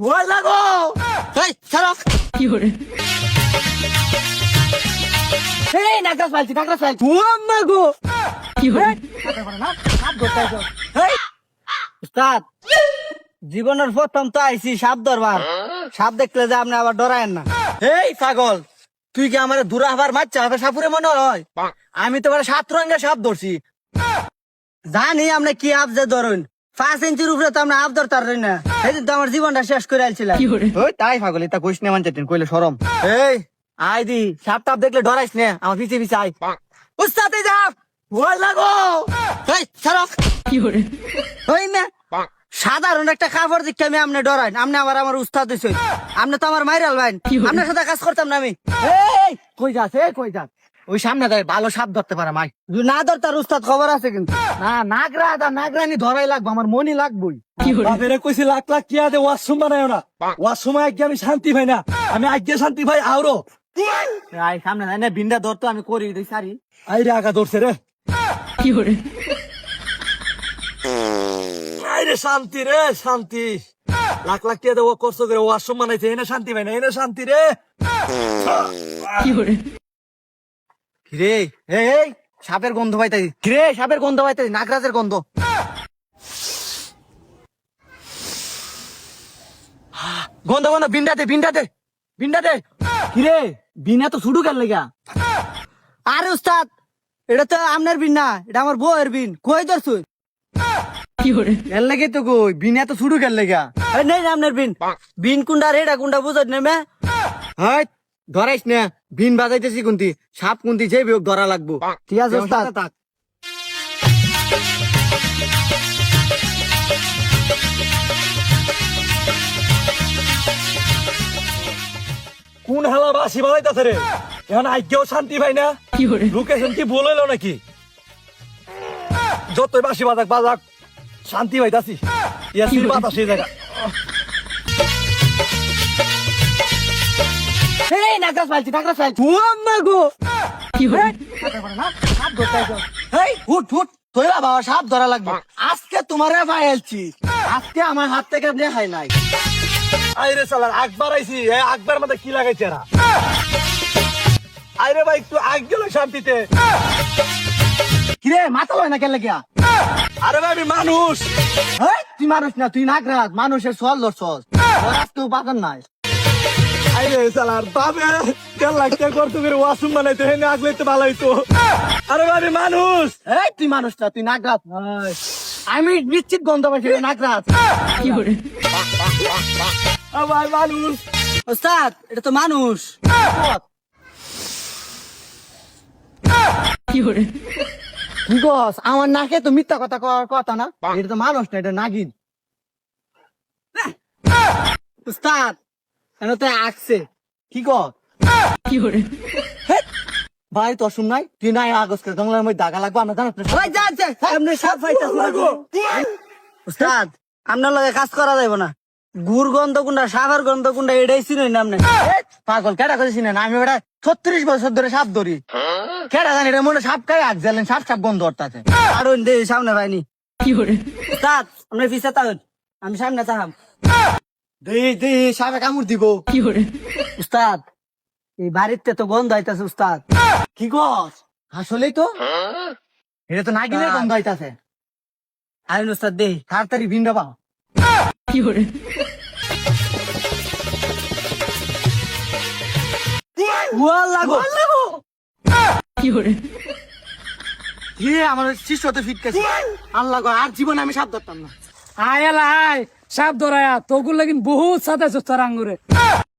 ভয় লাগো! এই ছাড়ো। এই নাকরাস ফালছি নাকরাস ফালছি ও আম্মা গো এই, উস্তাদ জীবনের প্রথম তো আইছি সাপ দরবার সাপ দেখলে যে আপনি আবার ডরায়েন না। এই পাগল তুই কি আমার দূরা হবার মারছা হবে? সাপুরে মনে হয়। আমি তোমার সাত রঙের সাপ ধরছি। জানি আপনি কি আপ যে ধরুন। পাঁচ ইঞ্চির উপরে তো আপ ধরতার না। সেদিন তো আমার জীবনটা শেষ করে আলছিলাম ওই তাই পাগল এটা কইস না মানছে কইলে সরম। এই আই দি সাপ টাপ দেখলে ডরাইস না আমার পিছে পিছে আই উস্তাদ এই যাও ভয় লাগো। এই ছাড়ো। ওই না সাধারণ একটা কাপড় দেখে আমি আপনি ডরাই আপনি আবার আমার উস্তাদ দিছে আপনি তো আমার মাইরাল ভাই আপনার সাথে কাজ করতাম না আমি। এই কই যাস এই কই যাস। ওই সামনে দেয় ভালো সাপ ধরতে পারে মাই। না ধরতার উস্তাদ খবর আছে কিন্তু। না নাগরা দা নাগরানি ধরাই লাগবো আমার মনি লাগবই। বাপেরে কইছি লাখ লাখ কিয়া দে ওয়াশরুম বানায় না। ওয়াশরুম আগে আমি শান্তি পাই না। আমি আগে শান্তি পাই আউরো আই সামনে না বিন্ডা ধরতো আমি করি দিই সারি আই রে আগা ধরছে রে। আই রে শান্তি রে শান্তি। লাখ লাখ কিয়া দে ও কষ্ট করে ওয়াশরুম বানাইছে এনে শান্তি পাই না এনে শান্তি রে। কি রে এই এই সাপের গন্ধ পাইতাই রে সাপের গন্ধ পাইতাই নাগরাজের গন্ধ। গন্ধ গন্ধ বিন্ডাতে বিন্ডাতে বিন্ডাতে কিরে বিনা তো ছুটু গেল লেগা আরে উস্তাদ এটা তো আপনার বিন না এটা আমার বউয়ের বিন। কই ধরছু? এর লাগে তো কই? বিনা তো ছুটু গেল লেগা এই নেই না আপনার বিন। বিন কুন্ডা রে কুন্ডা বুঝত নেমে হাই ধরাইস না বিন বাজাইতেছি কুন্তি সাপ কুন্তি যে বিয়োগ ধরা লাগবো। ঠিক আছে কোন হালা বাসি বানাইতাছে রে? এখন আজকেও শান্তি ভাই না? লোকেশন কি ভুল হইল নাকি? যতই বাসি বাজাক বাজাক শান্তি পাইতাছি। ইয়াসির বাতাস এই জায়গা। এই নাগরাজ ফালছি নাগরাজ ফালছি। ও আম্মা গো। এই হুট হুট তোর বাবা সাপ ধরা লাগবে। আজকে তোমারে আজকে আমার হাত থেকে নাই। আইরে সালার আকবার আইছি। আকবার মধ্যে কি লাগাইছে এরা? আইরে ভাই একটু আগ গেল শান্তিতে। কিরে মাথা লয় না কেন লাগিয়া? আরে ভাই আমি মানুষ। তুই মানুষ না তুই নাগরাজ। মানুষের সল ধরছস। তোর আজকেও বাগান নাই। আইরে সালার বাবে তেল লাগতে করতে করে ওয়াশরুম বানাইতে হেনে আগলে তো ভালো হইতো। আরে ভাই মানুষ! এই তুই মানুষ না তুই আমি নিশ্চিত গন্ধ পাইছি রে নাগরাজ। আ ভাই মানুষ! ওস্তাদ এটা তো মানুষ। কি গস আমার নাকে তো মিথ্যা কথা কওয়ার কথা না। এটা তো মানুষ না এটা নাগিন। উস্তাদ কেন তো আঁকছে। কি কর? হেৎ, ভাই তো অসুম নাই? তুই নাই আগস্ট জঙ্গলের মধ্যে দাগা লাগবে আমরা জানাস না ভাই উস্তাদ আপনার লগে কাজ করা যাইব না। গুড় গন্ধ কোনটা সাপের গন্ধ কোনটা এটাই চিনি না আপনি পাগল কেটা করে চিনেন? আমি ওটা ছত্রিশ বছর ধরে সাপ ধরি। কেটা জানি এটা মনে সাপ খাই আগ জ্বালেন সাপ সাপ গন্ধ অর্থাৎ আর দে সামনে ভাইনি উস্তাদ আপনি পিছিয়ে তাহলে আমি সামনে তাহাম দে দে সাপে কামড় দিব। উস্তাদ এই বাড়িতে তো গন্ধ আইতাছে উস্তাদ। কি গছ আসলেই তো? এটা তো নাগিনের গন্ধ আইতাছে। আইন উস্তাদ দে তাড়াতাড়ি ভিন্ডা পাও। ওয়াল লাগো। লাগো? হে আমার শিষ্য তো ফিটকেছে। আল্লাহ আর জীবনে আমি সাপ ধরতাম না। আয় এলা আয়। সাপ ধরায়া তোগুলো লাগিন বহুত সাদা তোর আঙ্গুরে